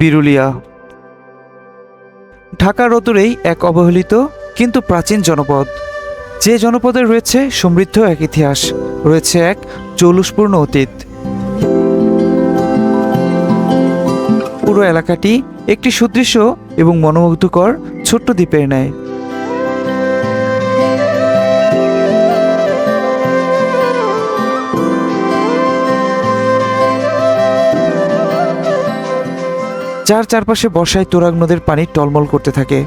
বিরুলিয়া ঢাকার অদূরেই এক অবহেলিত, কিন্তু প্রাচীন জনপদ। যে জনপদে রয়েছে সমৃদ্ধ এক ইতিহাস, রয়েছে এক জৌলুসপূর্ণ অতীত। পুরো এলাকাটি একটি সুদৃশ্য এবং মনোমুগ্ধকর ছোট্ট দ্বীপের ন্যায়। যার চারপাশে বর্ষায় তোরাগ নদীর পানি টলমল করতে থাকে।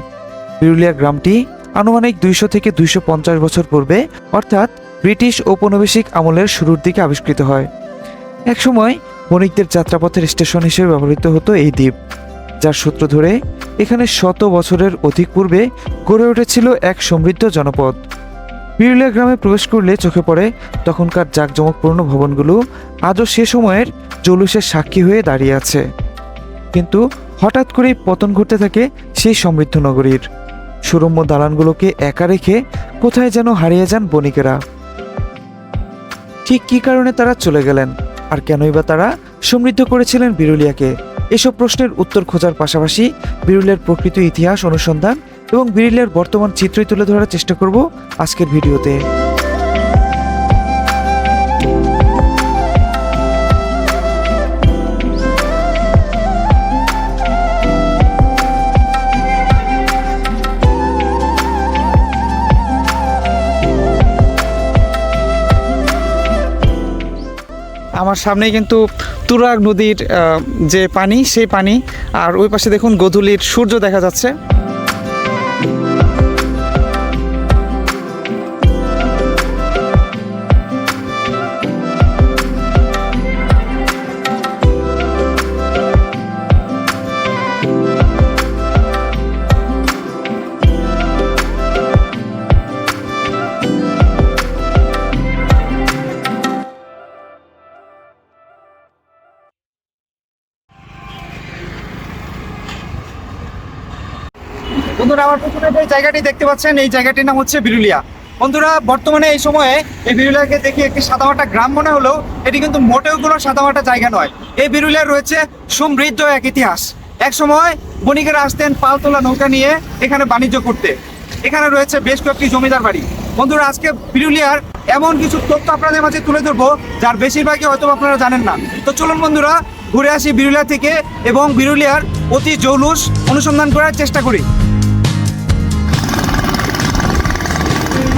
বিরুলিয়া গ্রামটি আনুমানিক দুইশো থেকে দুইশো পঞ্চাশ বছর পূর্বে অর্থাৎ ব্রিটিশ ঔপনিবেশিক আমলের শুরুর দিকে আবিষ্কৃত হয়। একসময় বণিকদের যাত্রাপথের স্টেশন হিসেবে ব্যবহৃত হতো এই দ্বীপ, যার সূত্র ধরে এখানে শত বছরের অধিক পূর্বে গড়ে উঠেছিল এক সমৃদ্ধ জনপদ। বিরুলিয়া গ্রামে প্রবেশ করলে চোখে পড়ে তখনকার জাঁকজমকপূর্ণ ভবনগুলো আজও সে সময়ের জলুসের সাক্ষী হয়ে দাঁড়িয়ে আছে। কিন্তু হঠাৎ করেই পতন ঘটতে থাকে সেই সমৃদ্ধ নগরীর। সুরম্য দালানগুলোকে একা রেখে কোথায় যেন হারিয়ে যান বণিকেরা। ঠিক কী কারণে তারা চলে গেলেন? আর কেনই বা তারা সমৃদ্ধ করেছিলেন বিরুলিয়াকে? এসব প্রশ্নের উত্তর খোঁজার পাশাপাশি বিরুলিয়ার প্রকৃত ইতিহাস অনুসন্ধান এবং বিরুলিয়ার বর্তমান চিত্রই তুলে ধরার চেষ্টা করব আজকের ভিডিওতে। আমার সামনেই কিন্তু তুরাগ নদীর যে পানি, সেই পানি। আর ওই পাশে দেখুন গোধূলির সূর্য দেখা যাচ্ছে। যে জায়গাটি দেখতে পাচ্ছেন, এই জায়গাটির নাম হচ্ছে বিরুলিয়া। বন্ধুরা, বর্তমানে এই সময়ে এই বিরুলিয়াকে দেখে একটি সাদামাটা গ্রাম মনে হলেও এটি কিন্তু মোটেও কোনো সাদামাটা জায়গা নয়। এই বিরুলিয়ার রয়েছে সমৃদ্ধ এক ইতিহাস। এক সময় বণিকেরা আসতেন পালতোলা নৌকা নিয়ে এখানে বাণিজ্য করতে। এখানে রয়েছে বেশ কয়েকটি জমিদার বাড়ি। বন্ধুরা, আজকে বিরুলিয়ার এমন কিছু তথ্য আপনাদের মাঝে তুলে ধরবো, যার বেশিরভাগই হয়তো আপনারা জানেন না। তো চলুন বন্ধুরা, ঘুরে আসি বিরুলিয়া থেকে এবং বিরুলিয়ার অতি জৌলুস অনুসন্ধান করার চেষ্টা করি।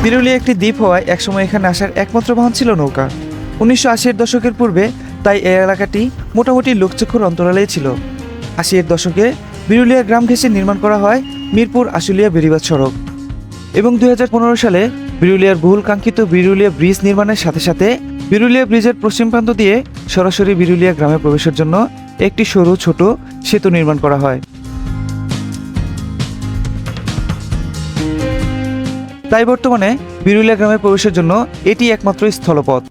বিরুলিয়া একটি দ্বীপ হওয়ায় একসময় এখানে আসার একমাত্র বাহন ছিল নৌকা। উনিশশো আশির দশকের পূর্বে তাই এই এলাকাটি মোটামুটি লোকচক্ষুর অন্তরালেই ছিল। আশির দশকে বিরুলিয়া গ্রাম ঘেঁষে নির্মাণ করা হয় মিরপুর আশুলিয়া বেরিবাদ সড়ক। এবং দুই হাজার পনেরো সালে বিরুলিয়ার বহুল কাঙ্ক্ষিত বিরুলিয়া ব্রিজ নির্মাণের সাথে সাথে বিরুলিয়া ব্রিজের পশ্চিম প্রান্ত দিয়ে সরাসরি বিরুলিয়া গ্রামে প্রবেশের জন্য একটি সরু ছোট সেতু নির্মাণ করা হয়। তাই বর্তমানে বিরুলিয়া গ্রামে প্রবেশের জন্য এটি একমাত্র স্থলপথ।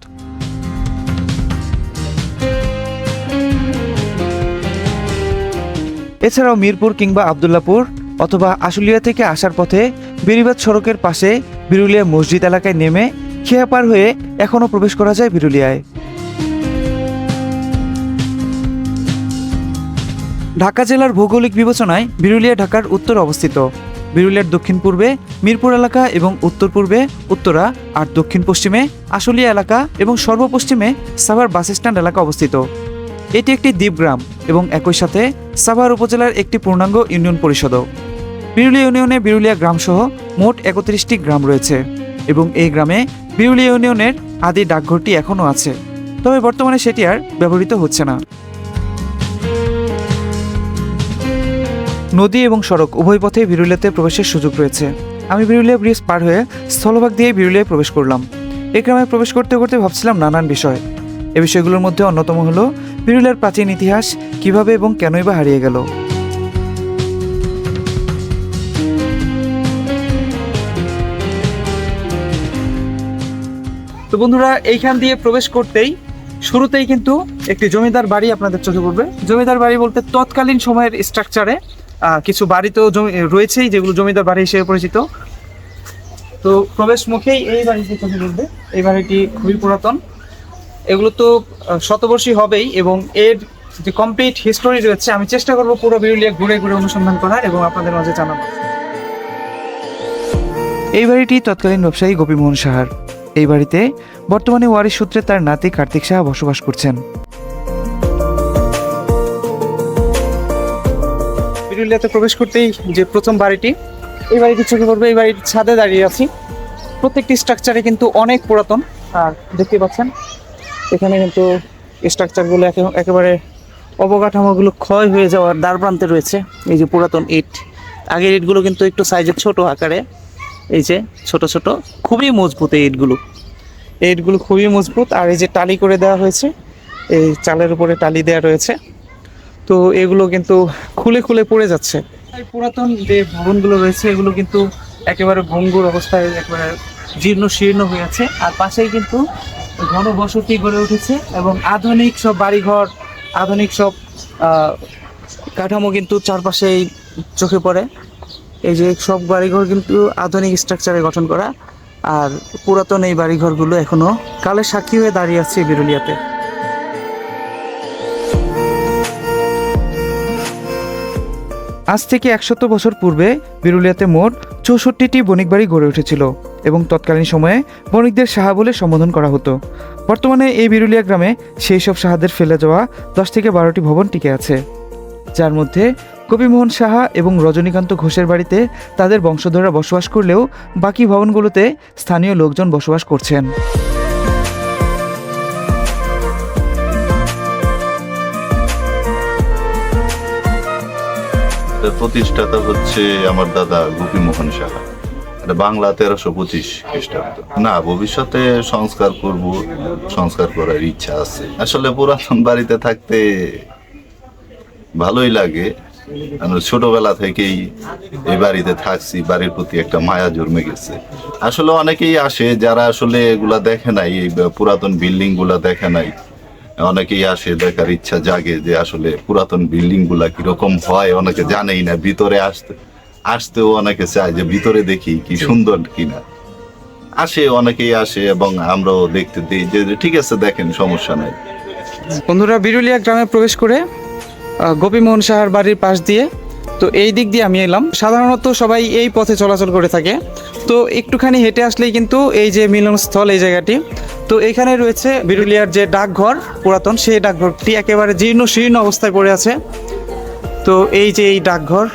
এছাড়াও মিরপুর কিংবা আবদুল্লাপুর অথবা আশুলিয়া থেকে আসার পথে বেরিবাদ সড়কের পাশে বিরুলিয়া মসজিদ এলাকায় নেমে খেয়া পার হয়ে এখনও প্রবেশ করা যায় বিরুলিয়ায়। ঢাকা জেলার ভৌগোলিক বিবেচনায় বিরুলিয়া ঢাকার উত্তর অবস্থিত। বিরুলিয়ার দক্ষিণ পূর্বে মিরপুর এলাকা এবং উত্তর পূর্বে উত্তরা আর দক্ষিণ পশ্চিমে আশুলিয়া এলাকা এবং সর্বপশ্চিমে সাভার বাস স্ট্যান্ড এলাকা অবস্থিত। এটি একটি দ্বীপগ্রাম এবং একই সাথে সাভার উপজেলার একটি পূর্ণাঙ্গ ইউনিয়ন পরিষদও। বিরুলিয়া ইউনিয়নে বিরুলিয়া গ্রামসহ মোট একত্রিশটি গ্রাম রয়েছে এবং এই গ্রামে বিরুলিয়া ইউনিয়নের আদি ডাকঘরটি এখনও আছে, তবে বর্তমানে সেটি আর ব্যবহৃত হচ্ছে না। নদী এবং সড়ক উভয় পথে বিরুলিয়াতে প্রবেশের সুযোগ রয়েছে। আমি বিরুলিয়া ব্রিজ পার হয়ে স্থলভাগ দিয়ে বিরুলিয়ায় প্রবেশ করলাম। এই গ্রামে প্রবেশ করতে করতে ভাবছিলাম নানান বিষয়। এ বিষয়গুলোর মধ্যে অন্যতম হলো বিরুলিয়ার প্রাচীন ইতিহাস, কীভাবে এবং কেনই বা হারিয়ে গেল। তো বন্ধুরা, এইখান দিয়ে প্রবেশ করতেই শুরুতেই কিন্তু একটি জমিদার বাড়ি আপনাদের চোখে পড়বে। জমিদার বাড়ি বলতে তৎকালীন সময়ের স্ট্রাকচারে কিছু বাড়ি তো জমি রয়েছেই যেগুলো জমিদার বাড়ি হিসেবে পরিচিত। তো প্রবেশ মুখেই এই বাড়িটি চোখে পড়বে এই বাড়িটি খুবই পুরাতন। এগুলো তো শতবর্ষী হবেই এবং এর যে কমপ্লিট হিস্টোরি রয়েছে, আমি চেষ্টা করব পুরো বিরুলিয়া ঘুরে ঘুরে অনুসন্ধান করার এবং আপনাদের মাঝে জানাব এই বাড়িটি তৎকালীন ব্যবসায়ী গোপীমোহন সাহার। এই বাড়িতে বর্তমানে ওয়ারিশ সূত্রে তার নাতি কার্তিক সাহা বসবাস করছেন। বিরুলিয়াতে প্রবেশ করতেই যে প্রথম বাড়িটি, এই বাড়িটি চোখে পড়বে, এই বাড়ির ছাদে দাঁড়িয়ে আছি। প্রত্যেকটি স্ট্রাকচারে কিন্তু অনেক পুরাতন। আর দেখতে পাচ্ছেন, এখানে কিন্তু স্ট্রাকচারগুলো একে- একেবারে অবকাঠামোগুলো ক্ষয় হয়ে যাওয়ার দ্বার প্রান্তে রয়েছে। এই যে পুরাতন ইট, আগের ইটগুলো কিন্তু একটু সাইজে ছোট আকারে। এই যে ছোট ছোট, খুবই মজবুত এই ইটগুলো। এই ইটগুলো খুবই মজবুত। আর এই যে টালি করে দেওয়া হয়েছে, এই চালের উপরে টালি দেওয়া রয়েছে। তো এগুলো কিন্তু খুলে খুলে পড়ে যাচ্ছে। পুরাতন যে ভবনগুলো রয়েছে, এগুলো কিন্তু একেবারে ভঙ্গুর অবস্থায় একেবারে জীর্ণ শীর্ণ হয়ে আছে। আর পাশেই কিন্তু ঘন বসতি গড়ে উঠেছে এবং আধুনিক সব বাড়িঘর, আধুনিক সব কাঠামো কিন্তু চারপাশেই চোখে পড়ে। এই যে সব বাড়িঘর কিন্তু আধুনিক স্ট্রাকচারে গঠন করা। আর পুরাতন এই বাড়িঘরগুলো এখনও কালের সাক্ষী হয়ে দাঁড়িয়ে আছে বিরুলিয়াতে। আজ থেকে একশত বছর পূর্বে বিরুলিয়াতে মোট চৌষট্টিটি বণিক বাড়ি গড়ে উঠেছিল এবং তৎকালীন সময়ে বণিকদের সাহা বলে সম্বোধন করা হতো। বর্তমানে এই বিরুলিয়া গ্রামে সেই সব সাহাদের ফেলে যাওয়া দশ থেকে বারোটি ভবন টিকে আছে। যার মধ্যে কবিমোহন সাহা এবং রজনীকান্ত ঘোষের বাড়িতে তাদের বংশধররা বসবাস করলেও বাকি ভবনগুলোতে স্থানীয় লোকজন বসবাস করছেন। এর প্রতিষ্ঠাতা হচ্ছে আমার দাদা গোপী মোহন সাহা। এটা বাংলা তেরোশো পঁচিশ খ্রিস্টাব্দ। না, ভবিষ্যতে সংস্কার করব, সংস্কার করার ইচ্ছা আছে। আসলে পুরাতন বাড়িতে থাকতে ভালোই লাগে। ছোটবেলা থেকেই এই বাড়িতে থাকছি, বাড়ির প্রতি একটা মায়া জন্মে গেছে। আসলে অনেকেই আসে যারা আসলে এগুলা দেখে নাই, এই পুরাতন বিল্ডিংগুলা দেখে নাই। অনেকেই আসে দেখার ইচ্ছা জাগে যে আসলে পুরাতন বিল্ডিংগুলা কীরকম হয় অনেকে জানেই না ভিতরে আসতে আসতেও অনেকে চায় যে ভিতরে দেখি কি সুন্দর কিনা। আসে অনেকেই আসে এবং আমরাও দেখতে দিই যে ঠিক আছে দেখেন সমস্যা নাই। বন্ধুরা বিরুলিয়া গ্রামে প্রবেশ করে গোপীমোহন সাহার বাড়ির পাশ দিয়ে তো এই দিক দিয়ে আমি এলাম। সাধারণত সবাই এই পথে চলাচল করে থাকে। তো একটুখানি হেঁটে আসলেই কিন্তু এই যে মিলনস্থল এই জায়গাটি তো এখানে রয়েছে বিরুলিয়ার যে ডাকঘর পুরাতন, সেই ডাকঘরটি একেবারে জীর্ণ শীর্ণ অবস্থায় পড়ে আছে। তো এই যে এই ডাকঘর,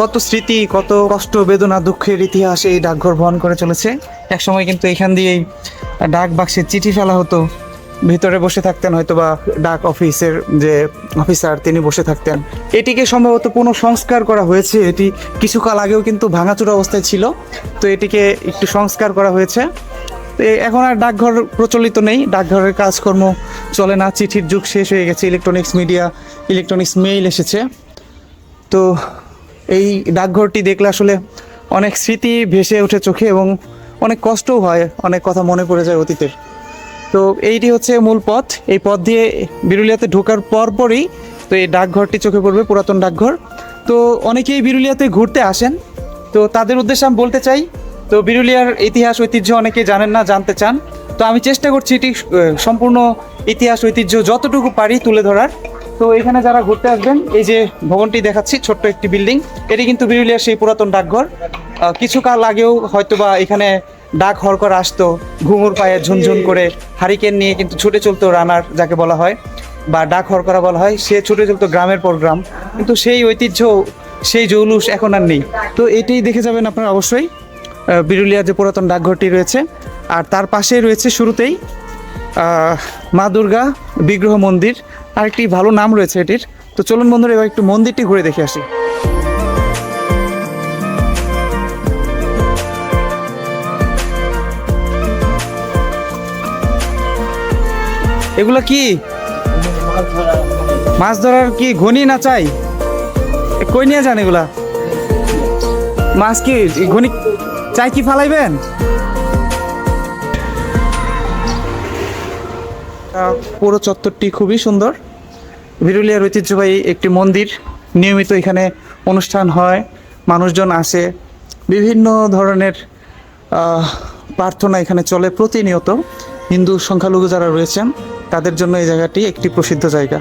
কত স্মৃতি, কত কষ্ট, বেদনা, দুঃখের ইতিহাস এই ডাকঘর বহন করে চলেছে। একসময় কিন্তু এখান দিয়েই ডাক বাক্সে চিঠি ফেলা হতো। ভিতরে বসে থাকতেন হয়তো বা ডাক অফিসের যে অফিসার, তিনি বসে থাকতেন। এটিকে সম্ভবত পুনঃ সংস্কার করা হয়েছে। এটি কিছুকাল আগেও কিন্তু ভাঙাচোরা অবস্থায় ছিল। তো এটিকে একটু সংস্কার করা হয়েছে। তো এখন আর ডাকঘর প্রচলিত নেই। ডাকঘরের কাজকর্ম চলে না। চিঠির যুগ শেষ হয়ে গেছে। ইলেকট্রনিক্স মিডিয়া ইলেকট্রনিক্স মেইল এসেছে। তো এই ডাকঘরটি দেখলে আসলে অনেক স্মৃতি ভেসে ওঠে চোখে এবং অনেক কষ্টও হয়। অনেক কথা মনে পড়ে যায় অতীতের। তো এইটি হচ্ছে মূল পথ। এই পথ দিয়ে বিরুলিয়াতে ঢোকার পরপরই তো এই ডাকঘরটি চোখে পড়বে, পুরাতন ডাকঘর। তো অনেকেই বিরুলিয়াতে ঘুরতে আসেন। তো তাদের উদ্দেশ্যে আমি বলতে চাই তো বিরুলিয়ার ইতিহাস, ঐতিহ্য অনেকে জানেন না, জানতে চান। তো আমি চেষ্টা করছি এটি সম্পূর্ণ ইতিহাস, ঐতিহ্য যতটুকু পারি তুলে ধরার। তো এখানে যারা ঘুরতে আসবেন, এই যে ভবনটি দেখাচ্ছি, ছোট্ট একটি বিল্ডিং। এটি কিন্তু বিরুলিয়ার সেই পুরাতন ডাকঘর। কিছু কাল আগেও হয়তোবা এখানে ডাক হরকর আসতো, ঘুঙুর পায়ে ঝুনঝুন করে হারিকেন নিয়ে কিন্তু ছুটে চলতো রানার, যাকে বলা হয়, বা ডাক হরকরা বলা হয়। সে ছুটে চলতো গ্রামের পর গ্রাম। কিন্তু সেই ঐতিহ্য, সেই জৌলুস এখন আর নেই। তো এটাই দেখে যাবেন আপনারা অবশ্যই। আহ, বিরুলিয়ার যে পুরাতন ডাকঘরটি রয়েছে আর তার পাশেই রয়েছে শুরুতেই মা দুর্গা বিগ্রহ মন্দির। আরেকটি ভালো নাম রয়েছে এটির। তো চলুন বন্ধুরা এবার একটু মন্দিরটি ঘুরে দেখে আসি। এগুলো কি? মাছ ধরার কি ঘনি না চাই? কই নিয়ে যান এগুলা? মাছ কি? ঘনি চাই কি ফালাইবেন? পুরো চত্বরটি খুবই সুন্দর। বিরুলিয়ার ঐতিহ্যবাহী একটি মন্দির। নিয়মিত এখানে অনুষ্ঠান হয়, মানুষজন আসে। বিভিন্ন ধরনের প্রার্থনা এখানে চলে প্রতিনিয়ত। হিন্দু সংখ্যালঘু যারা রয়েছেন, তাদের জন্য এই জায়গাটি একটি প্রসিদ্ধ জায়গা।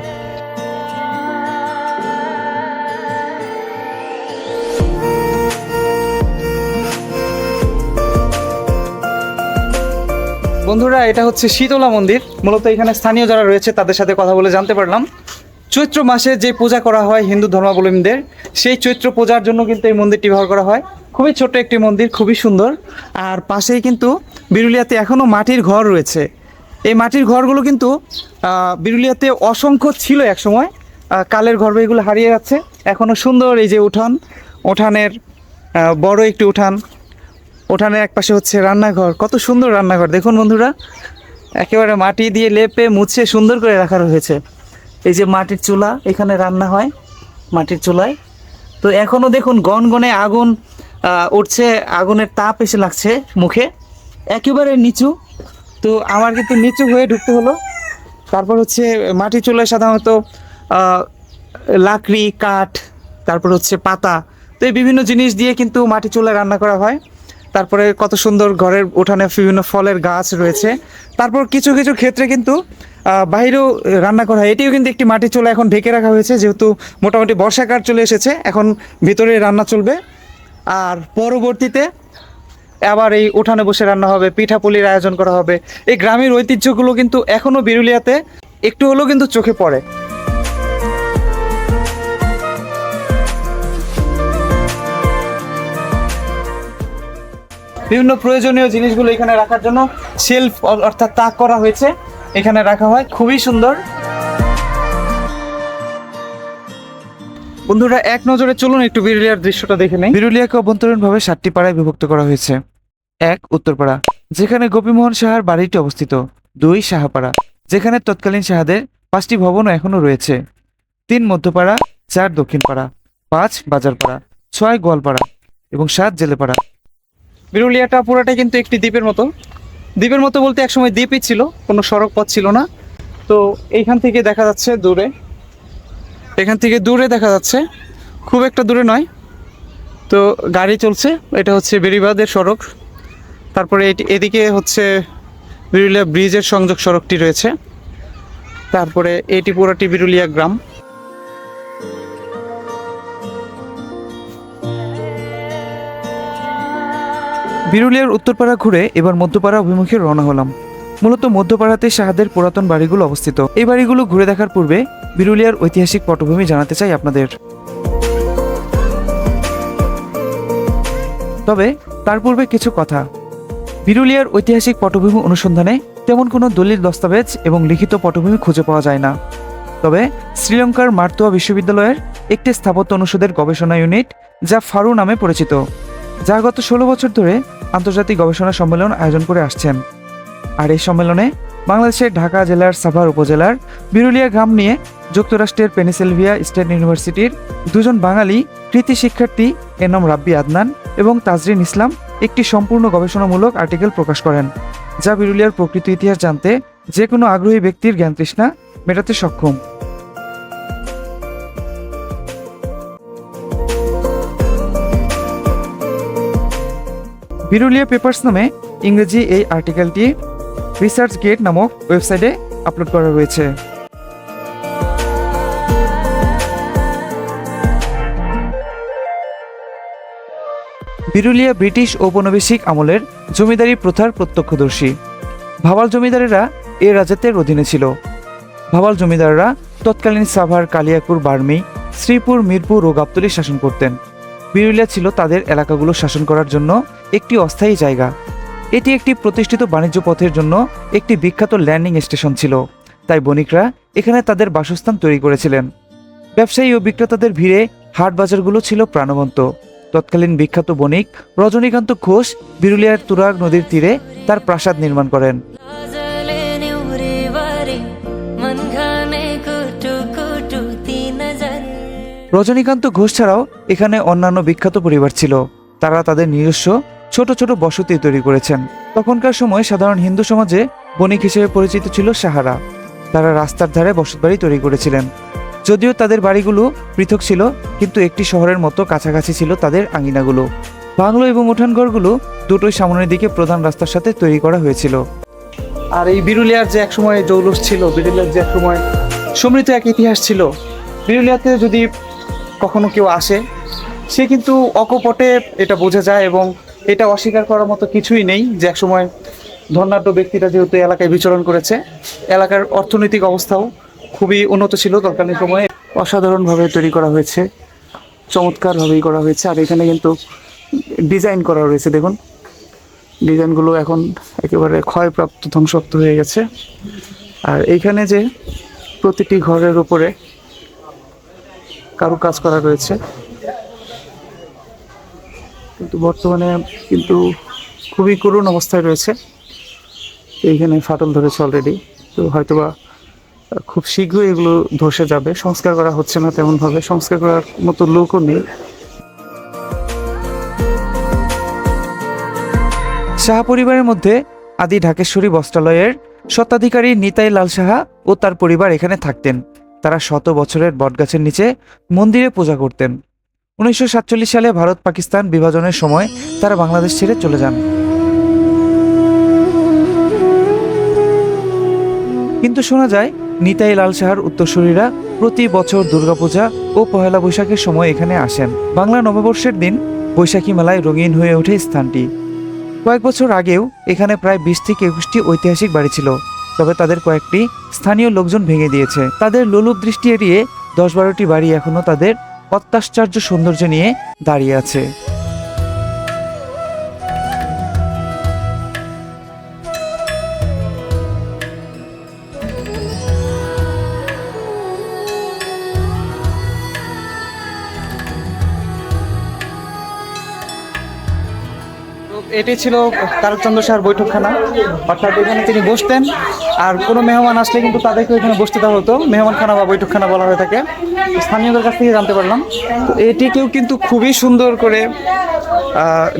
বন্ধুরা, এটা হচ্ছে শীতলা মন্দির। মূলত এখানে স্থানীয় যারা রয়েছে, তাদের সাথে কথা বলে জানতে পারলাম। চৈত্র মাসে যে পূজা করা হয় হিন্দু ধর্মাবলম্বীদের, সেই চৈত্র পূজার জন্য কিন্তু এই মন্দিরটি ব্যবহার করা হয়। খুবই ছোট একটি মন্দির, খুবই সুন্দর। আর পাশেই কিন্তু বিরুলিয়াতে এখনও মাটির ঘর রয়েছে। এই মাটির ঘরগুলো কিন্তু বিরুলিয়াতে অসংখ্য ছিল একসময়। কালের গর্ভে এগুলো হারিয়ে যাচ্ছে। এখনও সুন্দর এই যে উঠান। উঠানের বড় একটি উঠান। উঠানের এক পাশে হচ্ছে রান্নাঘর। কত সুন্দর রান্নাঘর। দেখুন বন্ধুরা, একেবারে মাটি দিয়ে লেপে মুছে সুন্দর করে রাখা রয়েছে। এই যে মাটির চুলা, এখানে রান্না হয় মাটির চুলায়। তো এখনও দেখুন গনগনে আগুন উঠছে, আগুনের তাপ এসে লাগছে মুখে। একেবারে নিচু। তো আমার কিন্তু নিচু হয়ে ঢুকতে হলো। তারপর হচ্ছে মাটির চুলায় সাধারণত লাকড়ি, কাঠ, তারপর হচ্ছে পাতা। তো এই বিভিন্ন জিনিস দিয়ে কিন্তু মাটি চুলায় রান্না করা হয়। তারপরে কত সুন্দর ঘরের উঠানে বিভিন্ন ফলের গাছ রয়েছে। তারপর কিছু কিছু ক্ষেত্রে কিন্তু বাইরেও রান্না করা হয়। এটিও কিন্তু একটি মাটির চুলা এখন ঢেকে রাখা হয়েছে, যেহেতু মোটামুটি বর্ষাকাল চলে এসেছে, এখন ভিতরে রান্না চলবে। আর পরবর্তীতে আবার এই উঠানে বসে রান্না হবে, পিঠাপুলির আয়োজন করা হবে। এই গ্রামের ঐতিহ্যগুলো কিন্তু এখনও বিরুলিয়াতে একটু হলেও কিন্তু চোখে পড়ে। বিভিন্ন প্রয়োজনীয় জিনিসগুলো এখানে রাখার জন্য সেলফ অর্থাৎ তাক করা হয়েছে। এখানে রাখা হয়। খুবই সুন্দর। বন্ধুরা, এক নজরে চলুন একটু বিরুলিয়ার দৃশ্যটা দেখে নেই। বিরুলিয়াকে অভ্যন্তরীণভাবে সাতটি পাড়ায় বিভক্ত করা হয়েছে। এক, উত্তরপাড়া, যেখানে গোপীমোহন সাহার বাড়িটি অবস্থিত। দুই, সাহাপাড়া, যেখানে তৎকালীন সাহাদের পাঁচটি ভবনও এখনও রয়েছে। তিন, মধ্যপাড়া, চার, দক্ষিণপাড়া, পাঁচ, বাজারপাড়া, ছয়, গোয়ালপাড়া এবং সাত, জেলেপাড়া। বিরুলিয়াটা পুরোটাই কিন্তু একটি দ্বীপের মতো। দ্বীপের মতো বলতে একসময় দ্বীপই ছিল, কোনো সড়ক পথ ছিল না। তো এইখান থেকে দেখা যাচ্ছে দূরে। এখান থেকে দূরে দেখা যাচ্ছে। খুব একটা দূরে নয়। তো গাড়ি চলছে, এটা হচ্ছে বেরিবাদের সড়ক। তারপরে এটি- এদিকে হচ্ছে বিরুলিয়া ব্রিজের সংযোগ সড়কটি রয়েছে। তারপরে এটি পুরোটি বিরুলিয়া গ্রাম। বিরুলিয়ার উত্তরপাড়া ঘুরে এবার মধ্যপাড়া অভিমুখে রওনা হলাম। মূলত মধ্যপাড়াতে শাহাদের পুরাতন বাড়িগুলো অবস্থিত। এই বাড়িগুলো ঘুরে দেখার পূর্বে বিরুলিয়ার ঐতিহাসিক পটভূমি জানাতে চাই আপনাদের। তবে তার পূর্বে কিছু কথা। বিরুলিয়ার ঐতিহাসিক পটভূমি অনুসন্ধানে তেমন কোনো দলিল দস্তাবেজ এবং লিখিত পটভূমি খুঁজে পাওয়া যায় না। তবে শ্রীলঙ্কার মার্তুয়া বিশ্ববিদ্যালয়ের একটি স্থাপত্য অনুষদের গবেষণা ইউনিট যা ফারু নামে পরিচিত। যা গত ষোলো বছর ধরে আন্তর্জাতিক গবেষণা সম্মেলন আয়োজন করে আসছেন। আর এই সম্মেলনে বাংলাদেশের ঢাকা জেলার সাভার উপজেলার বিরুলিয়া গ্রাম নিয়ে যুক্তরাষ্ট্রের পেনিসেলভিয়া স্টেট ইউনিভার্সিটির দুজন বাঙালি কৃতি শিক্ষার্থী এনম রাব্বি আদনান এবং তাজরিন ইসলাম একটি সম্পূর্ণ গবেষণামূলক আর্টিকেল প্রকাশ করেন, যা বিরুলিয়ার প্রকৃত ইতিহাস জানতে যে কোনো আগ্রহী ব্যক্তির জ্ঞান তৃষ্ণা মেটাতে সক্ষম। বিরুলিয়া পেপার্স নামে ইংরেজি এই আর্টিকেলটি রিসার্চ গেট নামক ওয়েবসাইটে আপলোড করা রয়েছে। বিরুলিয়া ব্রিটিশ ঔপনিবেশিক আমলের জমিদারি প্রথার প্রত্যক্ষদর্শী। ভাওয়াল জমিদারেরা এ রাজত্বের অধীনে ছিল। ভাওয়াল জমিদাররা তৎকালীন সাভার কালিয়াকুর বার্মি, শ্রীপুর মিরপুর ও গাবতলী শাসন করতেন। বিরুলিয়া ছিল তাদের এলাকাগুলো শাসন করার জন্য একটি অস্থায়ী জায়গা। এটি একটি প্রতিষ্ঠিত বাণিজ্য পথের জন্য একটি বিখ্যাত ল্যান্ডিং স্টেশন ছিল। তাই বণিকরা এখানে তাদের বাসস্থান তৈরি করেছিলেন। ব্যবসায়ী ও বিক্রেতাদের ভিড়ে হাট বাজারগুলো ছিল প্রাণবন্ত। তৎকালীন বিখ্যাত বণিক রজনীকান্ত ঘোষ বিরুলিয়ার তুরাগ নদীর তীরে তার প্রাসাদ নির্মাণ করেন। রজনীকান্ত ঘোষ ছাড়াও এখানে অন্যান্য বিখ্যাত পরিবার ছিল। তারা তাদের নিজস্ব ছোট ছোট বসতি তৈরি করেছেন। তখনকার সময় সাধারণ হিন্দু সমাজে বণিক হিসেবে পরিচিত ছিল সাহারা। তারা রাস্তার ধারে বসতবাড়ি তৈরি করেছিলেন। যদিও তাদের বাড়িগুলো পৃথক ছিল, কিন্তু একটি শহরের মতো কাছাকাছি ছিল তাদের আঙিনাগুলো। বাংলো এবং উঠানঘরগুলো দুটোই সামনের দিকে প্রধান রাস্তার সাথে তৈরি করা হয়েছিল। আর এই বিরুলিয়ার যে একসময় জৌলুস ছিল, বিরুলিয়ার যে একসময় সমৃদ্ধ এক ইতিহাস ছিল, বিরুলিয়াতে যদি কখনো কেউ আসে, সে কিন্তু অকপটে এটা বোঝা যায় এবং এটা অস্বীকার করার মতো কিছুই নেই যে একসময় ধনাঢ্য ব্যক্তিরা যেহেতু এলাকায় বিচরণ করেছে, এলাকার অর্থনৈতিক অবস্থাও খুবই উন্নত ছিল তৎকালীন সময়ে। অসাধারণভাবে তৈরি করা হয়েছে, চমৎকারভাবেই করা হয়েছে, আর এখানে কিন্তু ডিজাইন করা রয়েছে, দেখুন। ডিজাইনগুলো এখন একেবারে ক্ষয়প্রাপ্ত ধ্বংসপ্ত হয়ে গেছে। আর এইখানে যে প্রতিটি ঘরের উপরে কারু কাজ করা রয়েছে। কিন্তু বর্তমানে কিন্তু খুবই করুণ অবস্থায় রয়েছে। এইখানে ফাটল ধরেছে অলরেডি তো হয়তোবা খুব শীঘ্রই এগুলো ধসে যাবে। সংস্কার করা হচ্ছে না তেমনভাবে। সংস্কার করার মতো লোকও নেই। সাহা পরিবারের মধ্যে আদি ঢাকেশ্বরী বস্ত্রালয়ের স্বত্বাধিকারী নিতাই লাল সাহা ও তার পরিবার এখানে থাকতেন। তারা শত বছরের বটগাছের নিচে মন্দিরে পূজা করতেন। উনিশশো সাতচল্লিশ সালে ভারত পাকিস্তান বিভাজনের সময় তারা বাংলাদেশ ছেড়ে চলে যান। কিন্তু শোনা যায়, নিতাই লাল সাহার উত্তরসূরিরা প্রতি বছর দুর্গাপূজা ও পহেলা বৈশাখের সময় এখানে আসেন। বাংলা নববর্ষের দিন বৈশাখী মেলায় রঙিন হয়ে ওঠে স্থানটি। কয়েক বছর আগেও এখানে প্রায় বিশ থেকে একুশটি ঐতিহাসিক বাড়ি ছিল। তবে তাদের কয়েকটি স্থানীয় লোকজন ভেঙে দিয়েছে। তাদের লোলুপ দৃষ্টি এড়িয়ে দশ বারোটি বাড়ি এখনও তাদের অত্যাশ্চর্য সৌন্দর্য নিয়ে দাঁড়িয়ে আছে। এটি ছিল তারকচন্দ্র সাহার বৈঠকখানা। অর্থাৎ এখানে তিনি বসতেন, আর কোনো মেহমান আসলে কিন্তু তাদেরকে এখানে বসতে দেওয়া হতো। মেহমানখানা বা বৈঠকখানা বলা হয়ে থাকে। স্থানীয়দের কাছ থেকে জানতে পারলাম। তো এটিকেও কিন্তু খুবই সুন্দর করে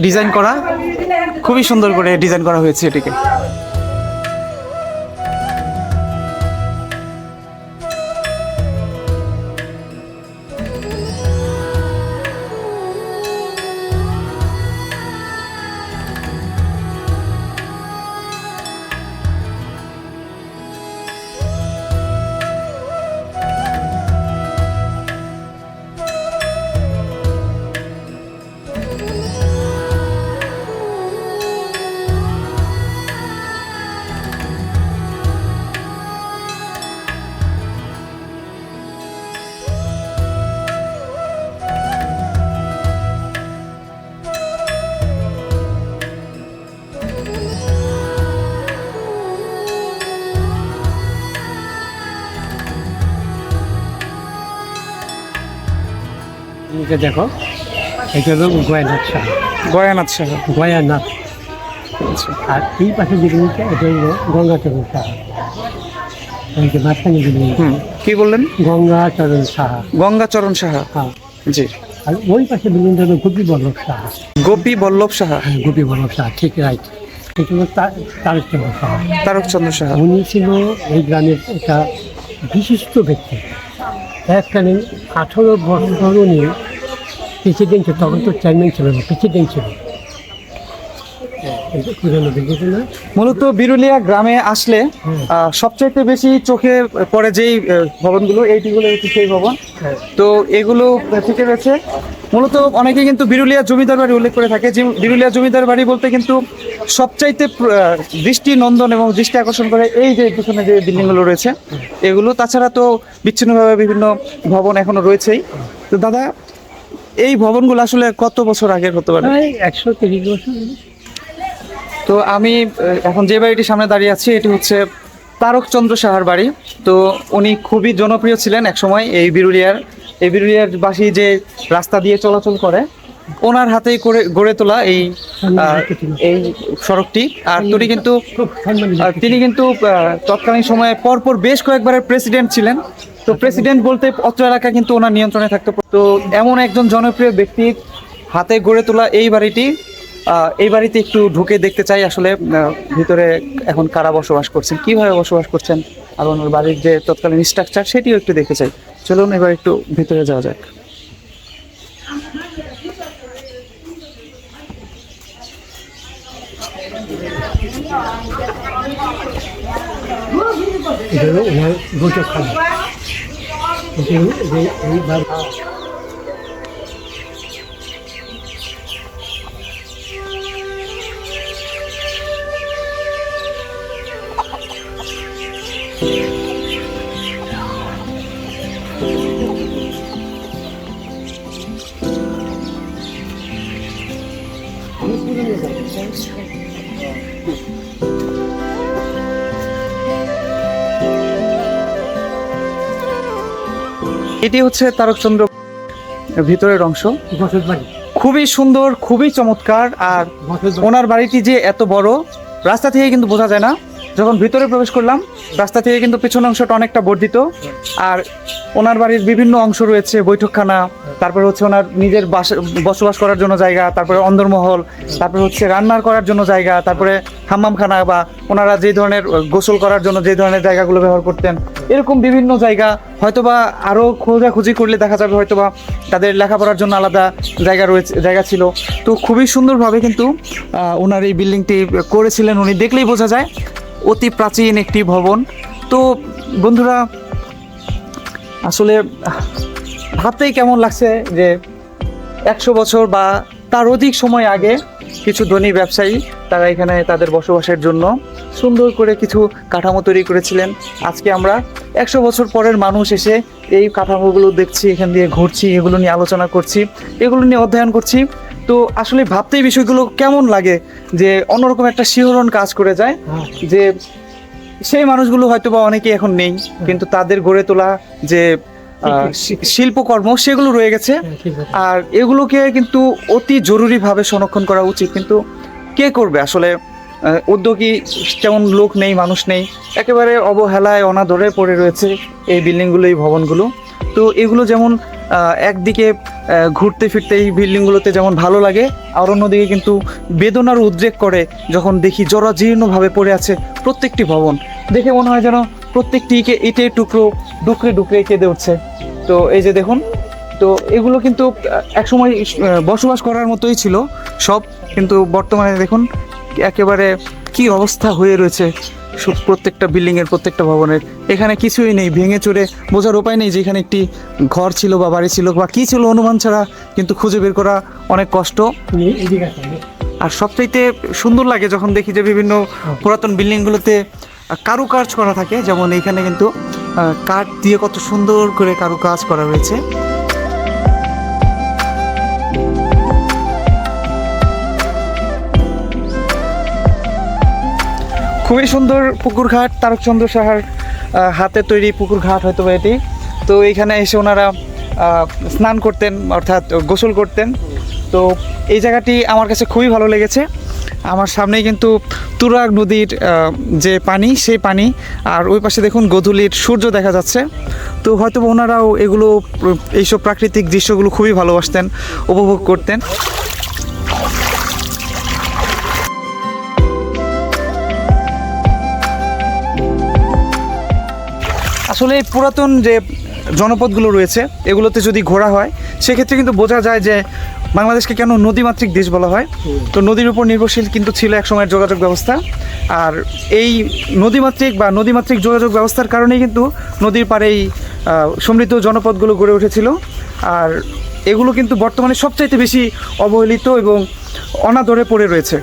ডিজাইন করা, খুবই সুন্দর করে ডিজাইন করা হয়েছে এটিকে। নিচে দেখো এটা হলো গয়নাথ সাহা গয়ানাথ আর এই পাশে যে জিনিসটা এটা হলো গঙ্গাচরণ সাহা। এই যে মাঝখানে হুম কি বললেন? গঙ্গাচরণ সাহা। গঙ্গাচরণ সাহা। হ্যাঁ। জি। আর ওই পাশে বিল্ডিংটা হলো গোপী বল্লভ সাহা। গোপী বল্লভ সাহা। হ্যাঁ গোপী বল্লভ সাহা ঠিক রাইট হলো তারকচন্দ্র সাহা। তারকচন্দ্র সাহা। উনি ছিল এই গ্রামের একটা বিশিষ্ট ব্যক্তি। এককালীন আঠারো বছর উনি প্রেসিডেন্ট ছিল তখন তো চেয়ারম্যান ছিল প্রেসিডেন্ট ছিল এই যে পুরনো বিল্ডিং না মূলত বিরুলিয়া গ্রামে আসলে সবচাইতে বেশি চোখে পড়ে যেই ভবনগুলো এইটিগুলো হচ্ছে সেই ভবন। হ্যাঁ। তো এগুলো থেকে গেছে। মূলত অনেকে কিন্তু বিরুলিয়া জমিদার বাড়ি উল্লেখ করে থাকে। যে বিরুলিয়া জমিদার বাড়ি বলতে কিন্তু সবচাইতে দৃষ্টি নন্দন এবং দৃষ্টি আকর্ষণ করে এই যে পিছনে যে বিল্ডিংগুলো রয়েছে এগুলো। তাছাড়া তো বিচ্ছিন্নভাবে বিভিন্ন ভবন এখনও রয়েছেই। তো দাদা এই ভবনগুলো আসলে কত বছর আগের হতে পারে? একশো তিরিশ বছর তো আমি এখন যে বাড়িটির সামনে দাঁড়িয়ে আছি, এটি হচ্ছে তারকচন্দ্র সাহার বাড়ি। তো উনি খুবই জনপ্রিয় ছিলেন একসময় এই বিরুলিয়ার এই বিরুলিয়ার বাসী যে রাস্তা দিয়ে চলাচল করে, ওনার হাতেই করে, গড়ে তোলা এই এই সড়কটি। আর তিনি কিন্তু তিনি কিন্তু তৎকালীন সময়ে পরপর বেশ কয়েকবারের প্রেসিডেন্ট ছিলেন। তো প্রেসিডেন্ট বলতে অত্র এলাকা কিন্তু ওনার নিয়ন্ত্রণে থাকতো তো এমন একজন জনপ্রিয় ব্যক্তির হাতে গড়ে তোলা এই বাড়িটি। এই বাড়িতে একটু ঢুকে দেখতে চাই আসলে ভিতরে এখন কারা বসবাস করছেন, কীভাবে বসবাস করছেন, আর ওনার বাড়ির যে তৎকালীন স্ট্রাকচার সেটিও একটু দেখতে চাই। চলুন এবার একটু ভিতরে যাওয়া যাক। এই- এটি হচ্ছে তারকচন্দ্র ভিতরের অংশ। খুবই সুন্দর খুবই চমৎকার আর ওনার বাড়িটি যে এত বড় রাস্তা থেকে কিন্তু বোঝা যায় না। যখন ভিতরে প্রবেশ করলাম, রাস্তা থেকে কিন্তু পিছন অংশটা অনেকটা বর্ধিত। আর ওনার বাড়ির বিভিন্ন অংশ রয়েছে, বৈঠকখানা, তারপরে হচ্ছে ওনার নিজের বাস- বসবাস করার জন্য জায়গা, তারপরে অন্দরমহল, তারপরে হচ্ছে রান্নার করার জন্য জায়গা, তারপরে হাম্মামখানা বা ওনারা যে ধরনের গোসল করার জন্য যে ধরনের জায়গাগুলো ব্যবহার করতেন। এরকম বিভিন্ন জায়গা, হয়তোবা আরও খোঁজাখুঁজি করলে দেখা যাবে হয়তোবা তাদের লেখাপড়ার জন্য আলাদা জায়গা রয়েছে, জায়গা ছিল। তো খুবই সুন্দরভাবে কিন্তু ওনার এই বিল্ডিংটি করেছিলেন উনি। দেখলেই বোঝা যায় অতি প্রাচীন একটি ভবন। তো বন্ধুরা, আসলে ভাবতেই কেমন লাগছে যে একশো বছর বা তার অধিক সময় আগে কিছু ধনী ব্যবসায়ী তারা এখানে তাদের বসবাসের জন্য সুন্দর করে কিছু কাঠামো তৈরি করেছিলেন। আজকে আমরা একশো বছর পরের মানুষ এসে এই কাঠামোগুলো দেখছি, এখান দিয়ে ঘুরছি, এগুলো নিয়ে আলোচনা করছি, এগুলো নিয়ে অধ্যয়ন করছি। তো আসলে ভাবতেই বিষয়গুলো কেমন লাগে যে অন্যরকম একটা শিহরণ কাজ করে যায় যে সেই মানুষগুলো হয়তো বা অনেকে এখন নেই কিন্তু তাদের গড়ে তোলা যে শিল্পকর্ম সেগুলো রয়ে গেছে। হ্যাঁ, আর এগুলোকে কিন্তু অতি জরুরিভাবে সংরক্ষণ করা উচিত কিন্তু কে করবে? আসলে উদ্যোগী তেমন লোক নেই মানুষ নেই একেবারে অবহেলায় অনাদরে পড়ে রয়েছে এই বিল্ডিংগুলো এই ভবনগুলো। তো এগুলো যেমন একদিকে ঘুরতে ফিরতে এই বিল্ডিংগুলোতে যেমন ভালো লাগে, আর অন্যদিকে কিন্তু বেদনার উদ্রেক করে যখন দেখি জরাজীর্ণভাবে পড়ে আছে প্রত্যেকটি ভবন। দেখে মনে হয় যেন প্রত্যেকটি ইটে টুকরো, ডুকরে ডুকরে কেঁদে উঠছে। তো এই যে দেখুন, তো এগুলো কিন্তু একসময় বসবাস করার মতোই ছিল। সব কিন্তু বর্তমানে দেখুন, একেবারে কি অবস্থা হয়ে রয়েছে। প্রত্যেকটা বিল্ডিং এর প্রত্যেকটা ভবনের। এখানে কিছুই নেই ভেঙে চুরে বোঝার উপায় নেই যে এখানে একটি ঘর ছিল বা বাড়ি ছিল বা কি ছিল অনুমান ছাড়া কিন্তু খুঁজে বের করা অনেক কষ্ট। আর সবচাইতে সুন্দর লাগে যখন দেখি যে বিভিন্ন পুরাতন বিল্ডিংগুলোতে কারুকাজ করা থাকে। যেমন এইখানে কিন্তু কাঠ দিয়ে কত সুন্দর করে কারুকাজ করা রয়েছে খুবই সুন্দর পুকুর ঘাট, তারকচন্দ্র সাহার হাতে তৈরি পুকুর ঘাট হয়তো এটি। তো এইখানে এসে ওনারা স্নান করতেন, অর্থাৎ গোসল করতেন। তো এই জায়গাটি আমার কাছে খুবই ভালো লেগেছে। আমার সামনেই কিন্তু তুরাগ নদীর যে পানি, সেই পানি, আর ওই পাশে দেখুন গোধূলির সূর্য দেখা যাচ্ছে। তো হয়তো ওনারাও এগুলো, এইসব প্রাকৃতিক দৃশ্যগুলো খুবই ভালোবাসতেন, উপভোগ করতেন। আসলে পুরাতন যে জনপদগুলো রয়েছে, এগুলোতে যদি ঘোরা হয়, সেক্ষেত্রে কিন্তু বোঝা যায় যে বাংলাদেশকে কেন নদীমাতৃক দেশ বলা হয়। তো নদীর উপর নির্ভরশীল কিন্তু ছিল এক সময়ের যোগাযোগ ব্যবস্থা। আর এই নদীমাতৃক বা নদীমাতৃক যোগাযোগ ব্যবস্থার কারণেই কিন্তু নদীর পাড়েই সমৃদ্ধ জনপদগুলো গড়ে উঠেছিল। আর এগুলো কিন্তু বর্তমানে সবচাইতে বেশি অবহেলিত এবং অনাদরে পড়ে রয়েছে।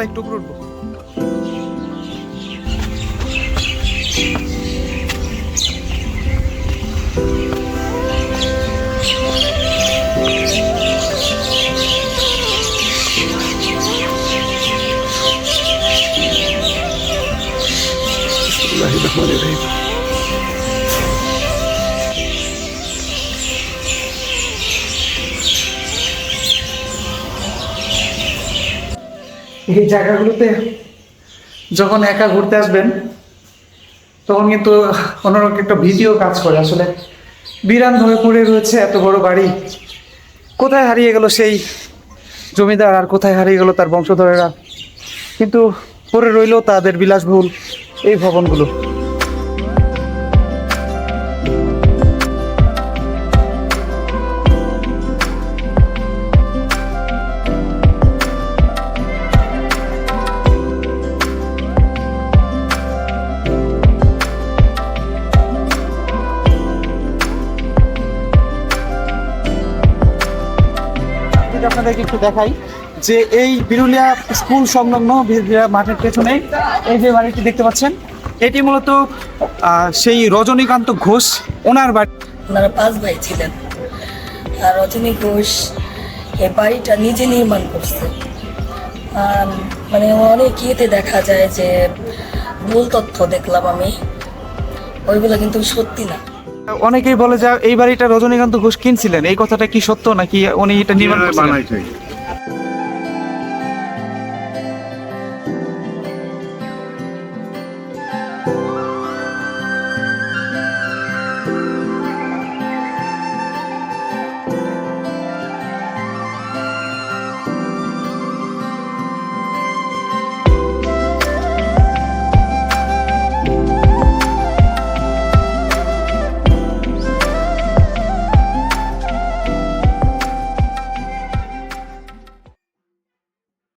দাদা একটু উঠবো। এই জায়গাগুলোতে যখন একা ঘুরতে আসবেন, তখন কিন্তু অন্যরকম একটা ভিডিও কাজ করে। আসলে বিরান হয়ে পড়ে রয়েছে এত বড় বাড়ি। কোথায় হারিয়ে গেল সেই জমিদার আর কোথায় হারিয়ে গেল তার বংশধরেরা? কিন্তু পরে রইল তাদের বিলাসবহুল এই ভবনগুলো। আপনাদেরকে একটু দেখাই যে এই বিরুলিয়া স্কুল সংলগ্ন বিরুলিয়া মাঠের পেছনে এই যে বাড়িটি দেখতে পাচ্ছেন, এটি মূলত সেই রজনীকান্ত ঘোষ ওনার বাড়ি। ওনারা পাঁচ ভাই ছিলেন। আর রজনী ঘোষ এই বাড়িটা নিজে নির্মাণ করছে। মানে অনেক ইয়েতে দেখা যায় যে ভুল তথ্য দেখলাম আমি। ওইগুলো কিন্তু সত্যি না। অনেকেই বলে যে এই বাড়িটা রজনীকান্ত ঘোষ কিনছিলেন। এই কথাটা কি সত্য নাকি উনি এটা নির্মাণ বানাইছে।